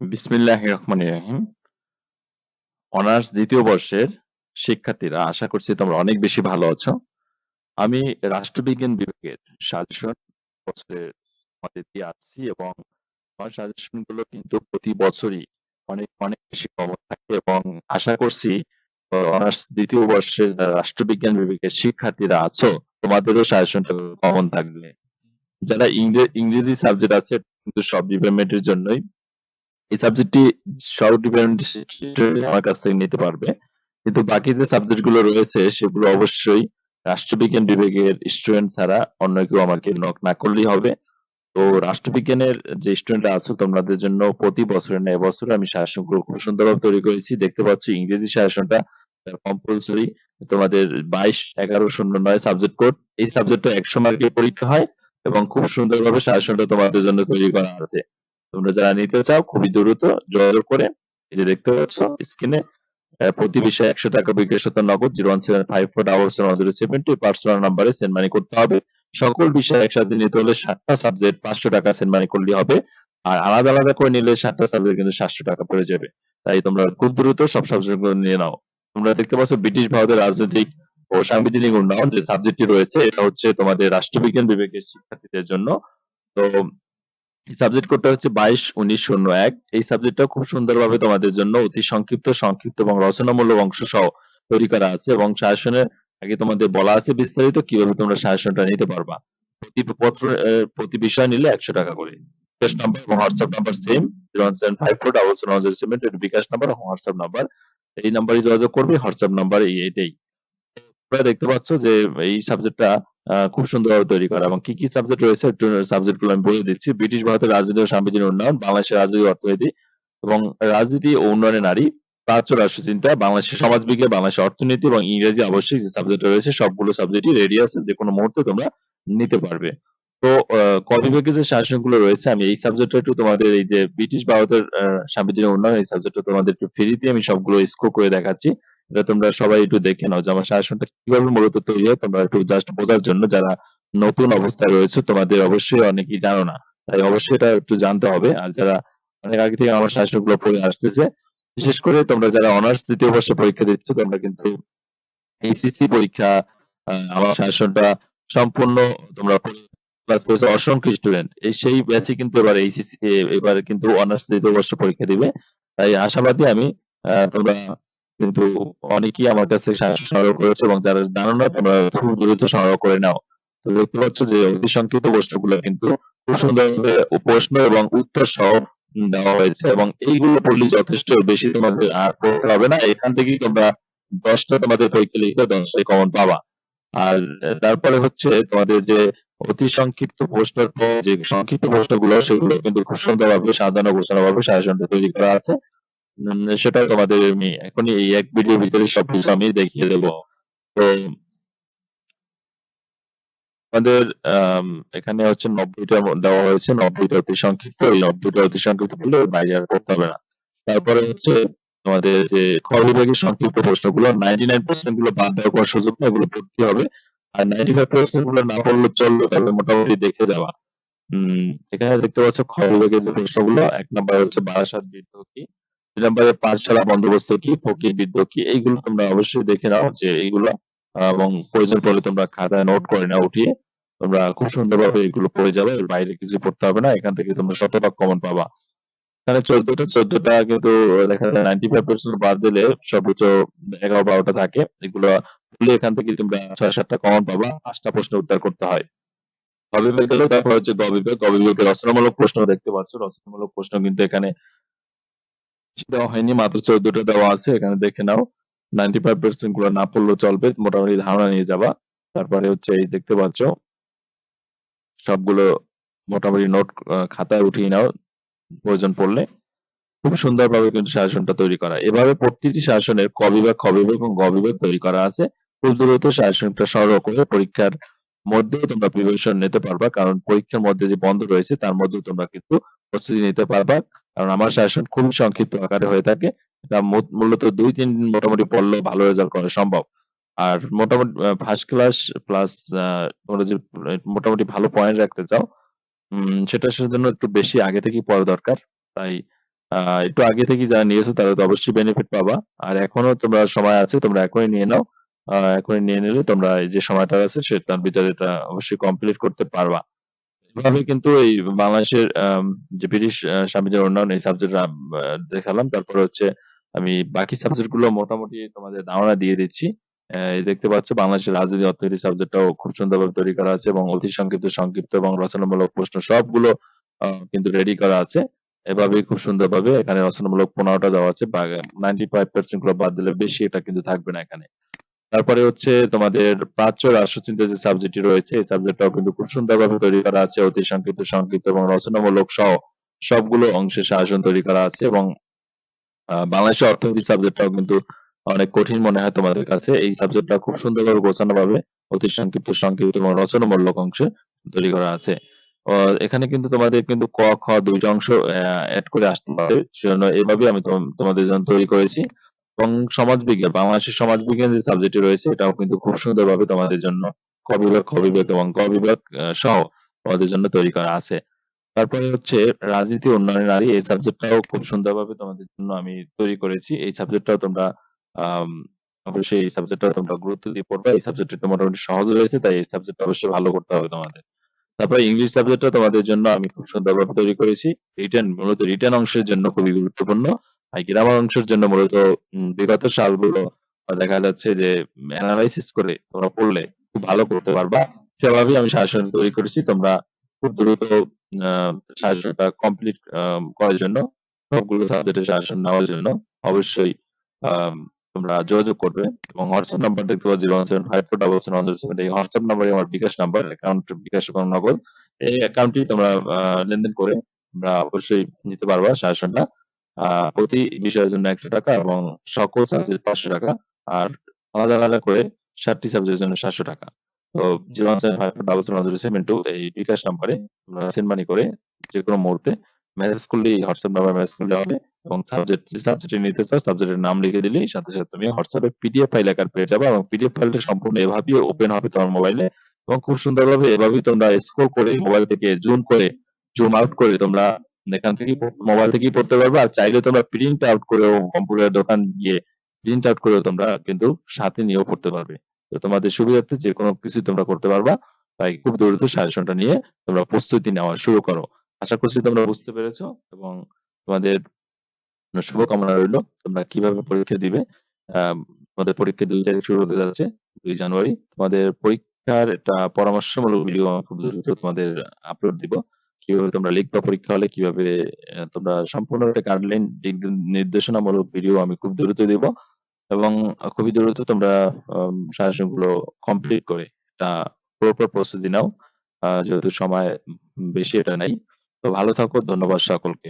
বিসমিল্লাহ রহমান রহিম। অনার্স দ্বিতীয় বর্ষের শিক্ষার্থীরা, আশা করছি তোমরা অনেক বেশি ভালো আছো। আমি রাষ্ট্রবিজ্ঞান বিভাগের সাজেশন বছরের মধ্যে দিয়ে আসছি এবং আমার সাজেশনগুলো কিন্তু প্রতি বছরই অনেক অনেক বেশি কমন থাকে এবং আশা করছি অনার্স দ্বিতীয় বর্ষের রাষ্ট্রবিজ্ঞান বিভাগের শিক্ষার্থীরা আছো, তোমাদেরও সাজেশনটা কমন থাকবে। যারা ইংরেজি সাবজেক্ট আছে, কিন্তু সব ডিপার্টমেন্টের জন্যই এই সাবজেক্টটি সব ডিপার্টমেন্ট আমার কাছ থেকে নিতে পারবে। কিন্তু বাকি যে সাবজেক্টগুলো রয়েছে, সেগুলো অবশ্যই রাষ্ট্রবিজ্ঞান বিভাগের স্টুডেন্ট ছাড়া অন্য কেউ আমাকে নক না করলেই হবে। তো রাষ্ট্রবিজ্ঞানের যে স্টুডেন্টরা আছো, তোমাদের জন্য প্রতি বছরের ন্যায় বছর আমি শাসনগুলো খুব সুন্দরভাবে তৈরি করেছি। দেখতে পাচ্ছ ইংরেজি শাসনটা কম্পালসরি তোমাদের বাইশ এগারো শূন্য নয় সাবজেক্ট কোড এই সাবজেক্টটা একশো মার্কের পরীক্ষা হয় এবং খুব সুন্দরভাবে শাসনটা তোমাদের জন্য তৈরি করা আছে। তোমরা যারা নিতে চাও, খুবই দ্রুত যোগাযোগ করে এই যে দেখতে পাচ্ছ স্ক্রিনে প্রতি বিষয়ে একশো টাকা বিকাশত Nagad zero one seven five four double seven zero seventy personal নাম্বারে সেন্ড মানি করতে হবে। সকল বিষয় একসাথে নিতে হলে সাতটা সাবজেক্ট পাঁচশো টাকা সেন্ড মানি করলে হবে। আর আলাদা আলাদা করে নিলে সাতটা সাবজেক্ট কিন্তু সাতশো টাকা পড়ে যাবে। তাই তোমরা খুব দ্রুত সব সাবজেক্ট নিয়ে নাও। তোমরা দেখতে পাচ্ছ ব্রিটিশ ভারতের রাজনৈতিক ও সাংবিধানিক উন্নয়ন যে সাবজেক্টটি রয়েছে, এটা হচ্ছে তোমাদের রাষ্ট্রবিজ্ঞান বিভাগের শিক্ষার্থীদের জন্য। তো সাবজেক্ট কোডটা হচ্ছে বাইশ, উনিশ, শূন্য, এক। এই সাবজেক্টটা খুব সুন্দরভাবে তোমাদের জন্য অতি সংক্ষিপ্ত সংক্ষিপ্ত এবং রচনামূলক অংশ সহ তৈরি করা আছে এবং সাজেশনের আগে তোমাদের বলা আছে বিস্তারিত কীভাবে তোমরা সাজেশনটা নিতে পারবা। প্রতি পত্র প্রতি বিষয় নিলে একশো টাকা করে। বিকাশ নাম্বার এবং WhatsApp number same zero one seven five four double seven zero seven bKash number এবং হোয়াটসঅ্যাপ নাম্বার এই নাম্বারে যোগাযোগ করবে হোয়াটসঅ্যাপ নাম্বার এই, এটাই। তোমরা দেখতে পাচ্ছ যে এই সাবজেক্টটা খুব সুন্দরভাবে তৈরি করা এবং কি কি সাবজেক্ট রয়েছে সাবজেক্টগুলো আমি বলে দিচ্ছি। ব্রিটিশ ভারতের রাজনীতি ও সাংবিধানিক উন্নয়ন, বাংলাদেশের রাজনীতি অর্থনীতি এবং রাজনীতি ও উন্নয়নে নারী, প্রাচ্য রাষ্ট্রচিন্তা, বাংলাদেশের সমাজবিজ্ঞান, বাংলাদেশের অর্থনীতি এবং ইংরেজি আবশ্যিক যে সাবজেক্ট রয়েছে, সবগুলো সাবজেক্টই রেডি আছে, যে কোনো মুহূর্তে তোমরা নিতে পারবে। তো ক বিভাগের যে শাসনগুলো রয়েছে, আমি এই সাবজেক্টটা একটু তোমাদের এই যে ব্রিটিশ ভারতের সাংবিধানিক উন্নয়ন, এই সাবজেক্টটা তোমাদের একটু ফ্রিতে আমি সবগুলো স্কোর করে দেখাচ্ছি। এটা তোমরা সবাই একটু দেখে নাও যে আমার শাসনটা কীভাবে মূলত তৈরি হয়, তোমরা একটু জাস্ট বোঝার জন্য যারা নতুন অবস্থায় রয়েছে তোমাদের অবশ্যই অনেকেই জানো না। তাই অবশ্যই এটা একটু জানতে হবে। আর যারা অনেক আগে থেকে আমার শাসনগুলো পড়ে আসতেছে, বিশেষ করে তোমরা যারা অনার্স তৃতীয় বর্ষে পরীক্ষা দিচ্ছ, তোমরা কিন্তু এইচএসসি পরীক্ষা আমার শাসনটা সম্পূর্ণ তোমরা ক্লাস করেছ অসংখ্য স্টুডেন্ট এই সেই ব্যাচে কিন্তু এবার এইচএসসি এবার কিন্তু অনার্স তৃতীয় বর্ষ পরীক্ষা দিবে। তাই আশাবাদী আমি তোমরা কিন্তু অনেকেই আমার কাছে সংগ্রহ করেছে এবং যারা জানো না, তোমরা খুব দ্রুত সংগ্রহ করে নাও। তো দেখতে পাচ্ছ যে অতি সংক্ষিপ্ত প্রশ্নগুলো কিন্তু খুব সুন্দরভাবে প্রশ্ন এবং উত্তর সহ দেওয়া হয়েছে এবং এইগুলো পড়লে যথেষ্ট বেশি তোমাদের আর পড়তে হবে না। এখান থেকেই তোমরা দশটা তোমাদের পরীক্ষা লিখতে দশটাই কমন পাবা। আর তারপরে হচ্ছে তোমাদের যে অতি সংক্ষিপ্ত প্রশ্নের পর যে সংক্ষিপ্ত প্রশ্নগুলো, সেগুলো কিন্তু খুব সুন্দরভাবে সাজানো গোছানো সাজেশনটা তৈরি করা আছে। সেটা তোমাদের আমি এখনই এই এক ভিডিওর ভিতরে সবকিছু আমি দেখিয়ে দেব। তো, আমাদের এখানে হচ্ছে নব্বইটা দেওয়া হয়েছে, নব্বইটা অতি সংক্ষিপ্ত। এই নব্বইটা অতি সংক্ষিপ্ত বললে বাইরে আর করতে হবে না। তারপরে হচ্ছে তোমাদের যে খ বিভাগের সংক্ষিপ্ত প্রশ্নগুলো নাইনটি নাইন পার্সেন্টগুলো বাদ দেওয়ার কোনো সুযোগ নেই এগুলো পড়তে হবে। আর নাইনটি ফাইভ পার্সেন্টগুলো না পড়লে চলবে তবে মোটামুটি দেখে যাওয়া উম, এখানে দেখতে পাচ্ছ খ বিভাগের যে প্রশ্নগুলো, এক নম্বর হচ্ছে বারাসাত বৃদ্ধ কি? নম্বরে পাঠশালা বন্দোবস্ত কি, ফকির বৃদ্ধ কি? এইগুলো তোমরা অবশ্যই দেখে নাও যে এইগুলো, এবং প্রয়োজন পড়লে তোমরা খাতায় নোট করে নাও উঠিয়ে। তোমরা খুব সুন্দরভাবে এগুলো পড়ে যাবে বাইরে কিছু পড়তে হবে না, এখান থেকে তোমরা শতভাগ কমন পাবা। এখানে চোদ্দটা চোদ্দটা কিন্তু দেখা যায় নাইনটি ফাইভ পার্সেন্ট বাদ দিলে সর্বোচ্চ এগারো, বারোটা থাকে। এগুলো বলে এখান থেকে তোমরা ছয়, সাতটা কমন পাবা, পাঁচটা প্রশ্ন উত্তর করতে হয়। গেল তারপর হচ্ছে গবিভাগ গবিভাগের রচনামূলক প্রশ্ন দেখতে পাচ্ছ। রচনামূলক প্রশ্ন কিন্তু এখানে দেওয়া হয়নি। মাত্র চোদ্দটা দেওয়া আছে, এখানে দেখে নাও। নাইনটি ফাইভ পার্সেন্টগুলো না পড়লেও চলবে, মোটামুটি ধারণা নিয়ে যাবা। তারপরে হচ্ছে এই দেখতে পাচ্ছ, সবগুলো মোটামুটি নোট খাতায় উঠিয়ে নাও প্রয়োজন পড়লে। খুব সুন্দরভাবে কিন্তু শাসনটা তৈরি করা। এভাবে প্রতিটি শাসনের ক বিভাগ এবং গ তৈরি করা আছে। খুব দ্রুত শাসনটা সংগ্রহ করে পরীক্ষার মধ্যে তোমরা প্রিপারেশন নিতে পারবা, কারণ পরীক্ষার মধ্যে যে বন্ধ রয়েছে, তার মধ্যে তোমরা কিন্তু প্রস্তুতি নিতে পারবা। কারণ আমার শাসন খুবই সংক্ষিপ্ত আকারে হয়ে থাকে এটা মূলত দুই তিন দিন মোটামুটি পড়লেও ভালো রেজাল্ট করা সম্ভব আর মোটামুটি ফার্স্ট ক্লাস প্লাস তোমরা মোটামুটি ভালো পয়েন্ট রাখতে চাও সেটার জন্য একটু বেশি আগে থেকেই পড়া দরকার তাই একটু আগে থেকেই যারা নিয়েছো তারা তো অবশ্যই বেনিফিট পাবা। আর এখনও তোমরা সময় আছে, তোমরা এখনই নিয়ে নাও। এখনই নিয়ে নিলে তোমরা এই যে সময়টা আছে, সে, তার ভিতরে এটা অবশ্যই কমপ্লিট করতে পারবা। এভাবে কিন্তু এই বাংলাদেশের যে ব্রিটিশ স্বামীদের উন্নয়ন এই সাবজেক্টটা আ দেখালাম। তারপরে হচ্ছে আমি বাকি সাবজেক্টগুলো মোটামুটি তোমাদের ধারণা দিয়ে দিচ্ছি। দেখতে পাচ্ছ বাংলাদেশের রাজনীতি অর্থনীতি সাবজেক্টটাও খুব সুন্দরভাবে তৈরি করা আছে এবং অতি সংক্ষিপ্ত, সংক্ষিপ্ত এবং রচনামূলক প্রশ্ন সবগুলো কিন্তু রেডি করা আছে। এভাবেই খুব সুন্দরভাবে এখানে রচনামূলক ১৫ টা দেওয়া আছে। বা 95% গুলো বাদ দিলে বেশি এটা কিন্তু থাকবে না এখানে। তারপরে হচ্ছে তোমাদের প্রাচ্য রাষ্ট্রচিন্তা যে সাবজেক্টটি রয়েছে এই সাবজেক্টটাও কিন্তু খুব সুন্দরভাবে তৈরি করা আছে। অতি সংক্ষিপ্ত, সংক্ষিপ্ত এবং রচনামূলক সহ সবগুলো অংশে সাজেশন তৈরি করা আছে এবং বাংলাদেশের অর্থনীতি সাবজেক্টটাও কিন্তু অনেক কঠিন মনে হয় তোমাদের কাছে। এই সাবজেক্টটা খুব সুন্দরভাবে গোছানোভাবে অতি সংক্ষিপ্ত, সংক্ষিপ্ত এবং রচনামূলক অংশে তৈরি করা আছে। এখানে কিন্তু তোমাদের কিন্তু ক, খ দুইটা অংশ অ্যা এড করে আসতে পারে। সেজন্য এভাবেই আমি তোম তোমাদের জন্য তৈরি করেছি। এবং সমাজবিজ্ঞান, বাংলাদেশের সমাজবিজ্ঞান যে সাবজেক্টটি রয়েছে এটাও কিন্তু খুব সুন্দরভাবে তোমাদের জন্য ক বিভাগ, খ বিভাগ এবং গ বিভাগ সহ তোমাদের জন্য তৈরি করা আছে। তারপরে হচ্ছে রাজনীতি উন্নয়নে নারী এই সাবজেক্টটাও খুব সুন্দরভাবে তোমাদের জন্য আমি তৈরি করেছি। এই সাবজেক্টটাও তোমরা অবশ্যই এই সাবজেক্টটাও তোমরা গুরুত্ব দিয়ে পড়বে এই সাবজেক্টটা মোটামুটি সহজ রয়েছে তাই এই সাবজেক্টটা অবশ্যই ভালো করতে হবে তোমাদের। তারপরে ইংলিশ সাবজেক্টটা তোমাদের জন্য আমি খুব সুন্দরভাবে তৈরি করেছি। রিটেন মূলত রিটেন অংশের জন্য খুবই গুরুত্বপূর্ণ। আর গ্রামার অংশের জন্য মূলত বিগত সালগুলো দেখা যাচ্ছে যে এনালাইসিস করে তোমরা পড়লে খুব ভালো করতে পারবা। সেভাবেই আমি সাজেশন তৈরি করেছি। তোমরা খুব দ্রুত, আ সাজেশনটা কমপ্লিট করার জন্য, সবগুলো সাবজেক্টের সাজেশন নেওয়ার জন্য অবশ্যই তোমরা যোগাযোগ করবে এবং হোয়াটসঅ্যাপ নাম্বার দেখতে পাচ্ছ 01754771007 এই হোয়াটসঅ্যাপ নাম্বারে আমার বিকাশ নাম্বার অ্যাকাউন্ট বিকাশ নগদ। এই অ্যাকাউন্টটি তোমরা লেনদেন করে তোমরা অবশ্যই নিতে পারবা সাজেশনটা। প্রতি বিষয়ের জন্য ৳১০০ এবং সকল সাবজেক্ট ৳৫০০ আর আলাদা, আলাদা করে ৭ টি সাবজেক্টের জন্য ৳৭০০ তো 01754771007 এই বিকাশ নাম্বারে সেন্ড মানি করে যেকোনো মুহূর্তে মেসেজ করলেই হোয়াটসঅ্যাপ নাম্বারে মেসেজ করলে হবে এবং সাবজেক্ট যে সাবজেক্টে নিতে চাও সাবজেক্টের নাম লিখে দিলেই সাথে, সাথে তুমি হোয়াটসঅ্যাপে পিডিএফ ফাইল আকারে পেয়ে যাবা এবং পিডিএফ ফাইলটা সম্পূর্ণ এভাবেই ওপেন হবে তোমার মোবাইলে এবং খুব সুন্দরভাবে এভাবেই তোমরা স্ক্রল করে মোবাইল থেকে জুম করে জুম আউট করে তোমরা এখান থেকেই মোবাইল থেকেই পড়তে পারবা। আর চাইলে তোমরা প্রিন্ট আউট করেও কম্পিউটার দোকান গিয়ে প্রিন্ট আউট করেও তোমরা কিন্তু সাথে নিয়েও পড়তে পারবে। তো তোমাদের সুবিধার্থে যেকোনো কিছুই তোমরা করতে পারবা। তাই খুব দ্রুত সাজেশনটা নিয়ে তোমরা প্রস্তুতি নেওয়া শুরু করো। আশা করছি তোমরা বুঝতে পেরেছ এবং তোমাদের শুভকামনা রইল। তোমরা কীভাবে পরীক্ষা দিবে। তোমাদের পরীক্ষা দুই তারিখ শুরু হতে যাচ্ছে দুই জানুয়ারি। তোমাদের পরীক্ষার একটা পরামর্শমূলক ভিডিও খুব দ্রুত তোমাদের আপলোড দিব। কীভাবে তোমরা লিখবা পরীক্ষা হলে, কীভাবে তোমরা সম্পূর্ণ একটা গাইডলাইন নির্দেশনামূলক ভিডিও আমি খুব দ্রুত দেব এবং খুবই দ্রুত তোমরা সাজেশনগুলো কমপ্লিট করে এটা প্রপার প্রস্তুতি নাও। যেহেতু সময় বেশি এটা নাই। তো ভালো থাকো। ধন্যবাদ সকলকে।